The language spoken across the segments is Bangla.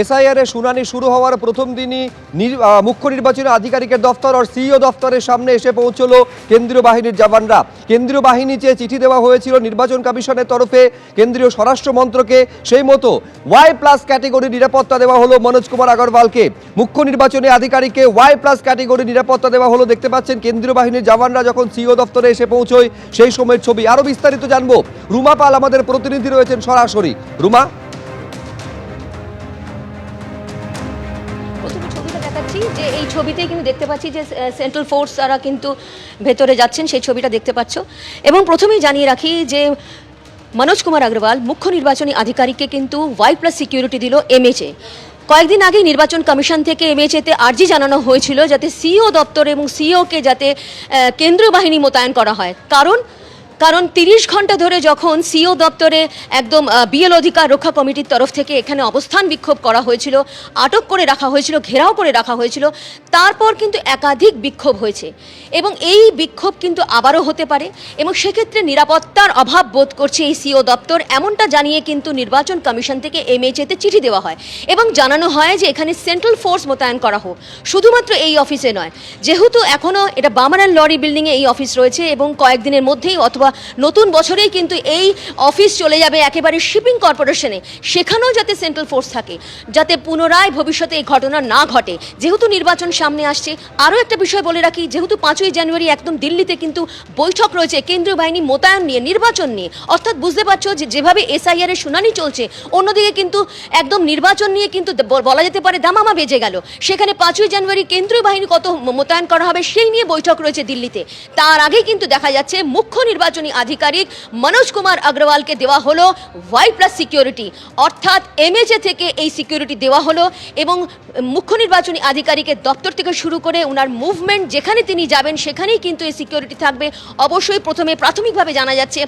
এসআইআর শুনানি শুরু হওয়ার প্রথম দিনই মুখ্য নির্বাচনী আধিকারিকের দফতর আর সিইও দফতরের সামনে এসে পৌঁছলো কেন্দ্রীয় বাহিনীর জওয়ানরা। কেন্দ্রীয় বাহিনী চেয়ে চিঠি দেওয়া হয়েছিল নির্বাচন কমিশনের তরফে, কেন্দ্রীয় স্বরাষ্ট্র মন্ত্রকে, সেই মতো ওয়াই প্লাস ক্যাটেগরি নিরাপত্তা দেওয়া হলো মনোজ কুমার আগরওয়ালকে। মুখ্য নির্বাচনী আধিকারিককে ওয়াই প্লাস ক্যাটেগরি নিরাপত্তা দেওয়া হলো দেখতে পাচ্ছেন কেন্দ্রীয় বাহিনীর জওয়ানরা যখন সিইও দফতরে এসে পৌঁছয়, সেই সময়ের ছবি। আরও বিস্তারিত জানব। রুমা পাল আমাদের প্রতিনিধি রয়েছেন সরাসরি। রুমা? ছবিতেই কিন্তু দেখতে পাচ্ছি যে সেন্ট্রাল ফোর্স তারা কিন্তু ভেতরে যাচ্ছেন, সেই ছবিটা দেখতে পাচ্ছ। এবং প্রথমেই জানিয়ে রাখি যে, মনোজ কুমার আগরওয়াল মুখ্য নির্বাচনী আধিকারিককে কিন্তু ওয়াই প্লাস সিকিউরিটি দিল এমএচএ কয়েকদিন আগে নির্বাচন কমিশন থেকে এমএচএতে আর্জি জানানো হয়েছিল যাতে সিইও দপ্তর এবং সিইওকে যাতে কেন্দ্রীয় বাহিনী মোতায়েন করা হয়। কারণ কারণ তিরিশ ঘণ্টা ধরে যখন সিও দপ্তরে একদম বিএল অধিকার রক্ষা কমিটির তরফ থেকে এখানে অবস্থান বিক্ষোভ করা হয়েছিল, আটক করে রাখা হয়েছিল, ঘেরাও করে রাখা হয়েছিল, তারপর কিন্তু একাধিক বিক্ষোভ হয়েছে। এবং এই বিক্ষোভ কিন্তু আবারও হতে পারে এবং সেক্ষেত্রে নিরাপত্তার অভাব বোধ করছে এই সিও দপ্তর, এমনটা জানিয়ে কিন্তু নির্বাচন কমিশন থেকে এমএচএতে চিঠি দেওয়া হয় এবং জানানো হয় যে এখানে সেন্ট্রাল ফোর্স মোতায়েন করা হোক। শুধুমাত্র এই অফিসে নয়, যেহেতু এখনও এটা বামারান লরি বিল্ডিংয়ে এই অফিস রয়েছে এবং কয়েকদিনের মধ্যেই অথবা নতুন বছরেই কিন্তু এই অফিস চলে যাবে একেবারে শিপিং কর্পোরেশনে। সেখানেও যাতে সেন্ট্রাল ফোর্স থাকে, যাতে পুনরায় ভবিষ্যতে এই ঘটনা না ঘটে। যেহেতু নির্বাচন সামনে আসছে, আরও একটা বিষয় বলে রাখি, যেহেতু পাঁচই জানুয়ারি একদম দিল্লিতে কিন্তু বৈঠক রয়েছে, কেন্দ্রীয় বাহিনী মোতায়েন নিয়ে, নির্বাচন নিয়ে। অর্থাৎ বুঝতে পারছ যে যেভাবে এসআইআর এর শুনানি চলছে, অন্যদিকে কিন্তু একদম নির্বাচন নিয়ে কিন্তু বলা যেতে পারে দামামা বেজে গেল। সেখানে পাঁচই জানুয়ারি কেন্দ্রীয় বাহিনী কত মোতায়েন করা হবে, সেই নিয়ে বৈঠক রয়েছে দিল্লিতে। তার আগে কিন্তু দেখা যাচ্ছে মুখ্য নির্বাচনী আধিকারিক মনোজ কুমার আগরওয়ালকে দেওয়া হলো ওয়াই প্লাস সিকিউরিটি অর্থাৎ এমএজে থেকে এই সিকিউরিটি দেওয়া হলো এবং মুখ্য নির্বাচনী আধিকারিকের দপ্তর থেকে শুরু করে ওনার মুভমেন্ট যেখানে তিনি যাবেন সেখানেই কিন্তু এই সিকিউরিটি থাকবে। অবশ্যই প্রথমে প্রাথমিকভাবে জানা যাচ্ছে,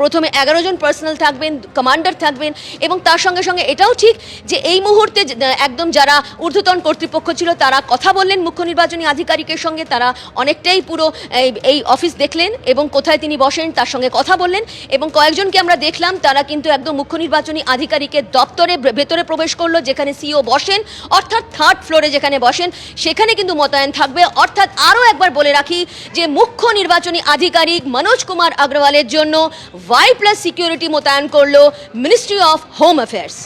প্রথমে এগারো জন পার্সোনাল থাকবেন কমান্ডার থাকবেন এবং তার সঙ্গে সঙ্গে এটাও ঠিক যে এই মুহূর্তে একদম যারা ঊর্ধ্বতন কর্তৃপক্ষ ছিল তারা কথা বললেন মুখ্য নির্বাচনী আধিকারিকের সঙ্গে, তারা অনেকটাই পুরো এই অফিস দেখলেন এবং কোথায় তিনি বসেন তার সঙ্গে কথা বললেন এবং কয়েকজনকে আমরা দেখলাম, তারা কিন্তু একদম মুখ্য নির্বাচনী আধিকারিকের দপ্তরে, ভেতরে প্রবেশ করল, যেখানে সিও বসেন, অর্থাৎ থার্ড ফ্লোরে যেখানে বসেন, সেখানে কিন্তু মোতায়েন থাকবে। অর্থাৎ আরও একবার বলে রাখি যে মুখ্য নির্বাচনী আধিকারিক মনোজ কুমার আগ্রওয়ালের জন্য ওয়াই প্লাস সিকিউরিটি মোতায়েন করল ministry of home affairs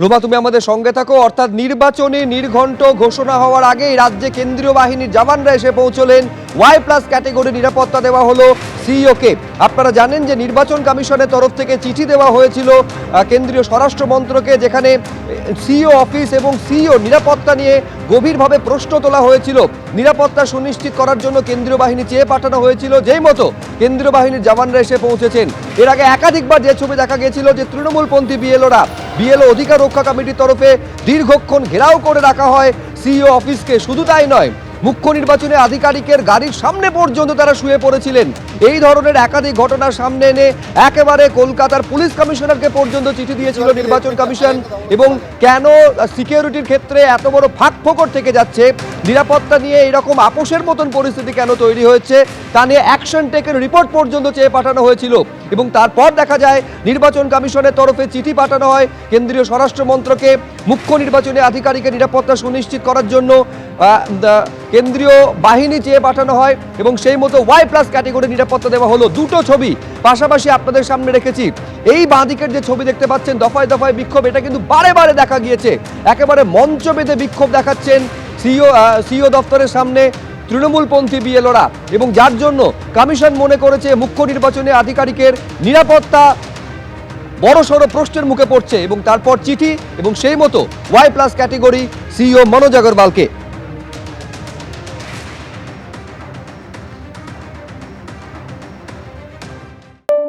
Ruma, তুমি আমাদের সঙ্গে থাকো। অর্থাৎ নির্বাচনে নির্ঘণ্ট ঘোষণা হওয়ার আগেই রাজ্যে কেন্দ্রীয় বাহিনীর জওয়ানরা এসে পৌঁছলেন। ওয়াই প্লাস ক্যাটেগরি নিরাপত্তা দেওয়া হলো সিইওকে আপনারা জানেন যে নির্বাচন কমিশনের তরফ থেকে চিঠি দেওয়া হয়েছিল কেন্দ্রীয় স্বরাষ্ট্রমন্ত্রকে যেখানে সিইও অফিস এবং সিইও নিরাপত্তা নিয়ে গভীরভাবে প্রশ্ন তোলা হয়েছিল। নিরাপত্তা সুনিশ্চিত করার জন্য কেন্দ্রীয় বাহিনী চেয়ে পাঠানো হয়েছিল যেই মতো কেন্দ্রীয় বাহিনীর জওয়ানরা এসে পৌঁছেছেন। এর আগে একাধিকবার যে ছবি দেখা গিয়েছিল যে তৃণমূলপন্থী বিএলওরা, বিএলও অধিকার রক্ষা কমিটির তরফে দীর্ঘক্ষণ ঘেরাও করে রাখা হয় সিইও অফিসকে। শুধু তাই নয় মুখ্য নির্বাচনী আধিকারিকের গাড়ির সামনে পর্যন্ত তারা শুয়ে পড়েছিলেন। এই ধরনের একাধিক ঘটনা সামনে এনে একেবারে কলকাতার পুলিশ কমিশনারকে পর্যন্ত চিঠি দিয়েছিল নির্বাচন কমিশন এবং কেন সিকিউরিটির ক্ষেত্রে এত বড় ফাঁক ফোকর থেকে যাচ্ছে, নিরাপত্তা নিয়ে এরকম আপোষের মতন পরিস্থিতি কেন তৈরি হয়েছে, তা নিয়ে অ্যাকশন টেকের রিপোর্ট পর্যন্ত চেয়ে পাঠানো হয়েছিল এবং তারপর দেখা যায় নির্বাচন কমিশনের তরফে চিঠি পাঠানো হয়। কেন্দ্রীয় স্বরাষ্ট্র মন্ত্রকে মুখ্য নির্বাচনী আধিকারিকের নিরাপত্তা সুনিশ্চিত করার জন্য কেন্দ্রীয় বাহিনী চেয়ে পাঠানো হয় এবং সেই মতো ওয়াই প্লাস ক্যাটেগরি নিরাপত্তা দেওয়া হলো। দুটো ছবি পাশাপাশি আপনাদের সামনে রেখেছি। এই বাঁদিকের যে ছবি দেখতে পাচ্ছেন, দফায় দফায় বিক্ষোভ, এটা কিন্তু বারে বারে দেখা গিয়েছে। একেবারে মঞ্চ বেঁধে বিক্ষোভ দেখাচ্ছেন সিও সিও দপ্তরের সামনে তৃণমূলপন্থী বিএলওরা। এবং যার জন্য কমিশন মনে করেছে, মুখ্য নির্বাচনে আধিকারিকের নিরাপত্তা বড়সড় প্রশ্নের মুখে পড়ছে। এবং তারপর চিঠি এবং সেই মতো Y plus category CEO Manoj আগরওয়ালকে।